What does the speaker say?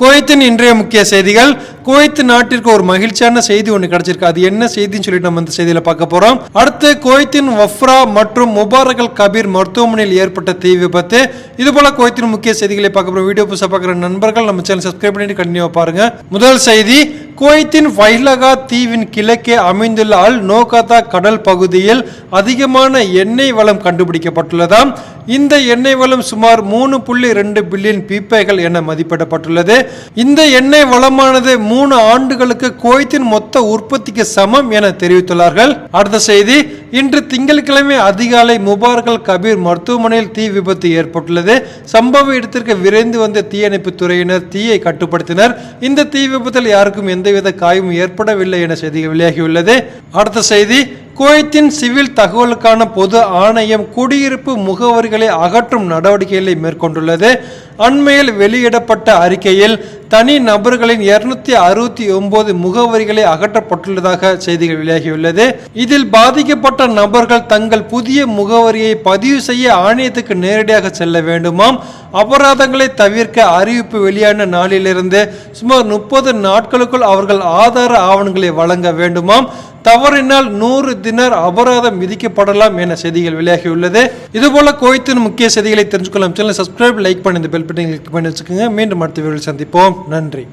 குவைத்தின் இன்றைய முக்கிய செய்திகள். குவைத் நாட்டிற்கு ஒரு மகிழ்ச்சியான செய்தி ஒன்று கிடைச்சிருக்கு. அது என்ன செய்தின்னு சொல்லிட்டு நம்ம இந்த செய்தியில பார்க்க போறோம். அடுத்து குவைத்தின் வஃப்ரா மற்றும் முபாரகல் கபீர் மருத்துவமனையில் ஏற்பட்ட தீ விபத்து. இது போல குவைத்தின் முக்கிய செய்திகளை பார்க்க போறோம். வீடியோ புதுசாக பார்க்குற நண்பர்கள் நம்ம சேனல் சப்ஸ்கிரைப் பண்ணிட்டு கண்டினியூ பாருங்க. முதல் செய்தி குவைத்தின் வைலகா தீவின் கிழக்கே அமைந்துள்ள அல் நோகாதா கடல் பகுதியில் அதிகமான எண்ணெய் வளம் கண்டுபிடிக்கப்பட்டுள்ளதாம். இந்த எண்ணெய் வளம் சுமார் மூணு புள்ளி ரெண்டு பில்லியன் பீப்பைகள் என மதிப்பிடப்பட்டுள்ளது. இந்த எண்ணெய் வளமானது மூணு ஆண்டுகளுக்கு குவைத்தின் மொத்த உற்பத்திக்கு சமம் என தெரிவித்துள்ளார்கள். அடுத்த செய்தி இன்று திங்கட்கிழமை அதிகாலை முபார்கள் கபீர் மருத்துவமனையில் தீ விபத்து ஏற்பட்டுள்ளது. சம்பவ இடத்திற்கு விரைந்து வந்த தீயணைப்பு துறையினர் தீயை கட்டுப்படுத்தினர். இந்த தீ விபத்தில் யாருக்கும் எந்தவித காயமும் ஏற்படவில்லை என செய்தி வெளியாகியுள்ளது. அடுத்த செய்தி குவைத்தின் சிவில் தகவலுக்கான பொது ஆணையம் குடியிருப்பு முகவரிகளை அகற்றும் நடவடிக்கைகளை மேற்கொண்டுள்ளது. அண்மையில் வெளியிடப்பட்ட அறிக்கையில் தனி நபர்களின் இருநூத்தி அறுபத்தி ஒன்பது முகவரிகளை அகற்றப்பட்டுள்ளதாக செய்திகள் வெளியாகியுள்ளது. இதில் பாதிக்கப்பட்ட நபர்கள் தங்கள் புதிய முகவரியை பதிவு செய்ய ஆணையத்துக்கு நேரடியாக செல்ல வேண்டுமாம். அபராதங்களை தவிர்க்க அறிவிப்பு வெளியான நாளிலிருந்து சுமார் முப்பது நாட்களுக்குள் அவர்கள் ஆதார ஆவணங்களை வழங்க வேண்டுமாம். தவறினால் நூறு தினர் அபராதம் விதிக்கப்படலாம் என செய்திகள் வெளியாகியுள்ளது. இதுபோல கோயத்தின் முக்கிய செய்திகளை தெரிஞ்சுக்கலாம் சேனல் சப்ஸ்கிரைப் லைக் பண்ணி இந்த பெல் பட்டனை கிளிக் பண்ணி வச்சுக்கோங்க. மீண்டும் அடுத்த வீடியோவில் சந்திப்போம். நன்றி.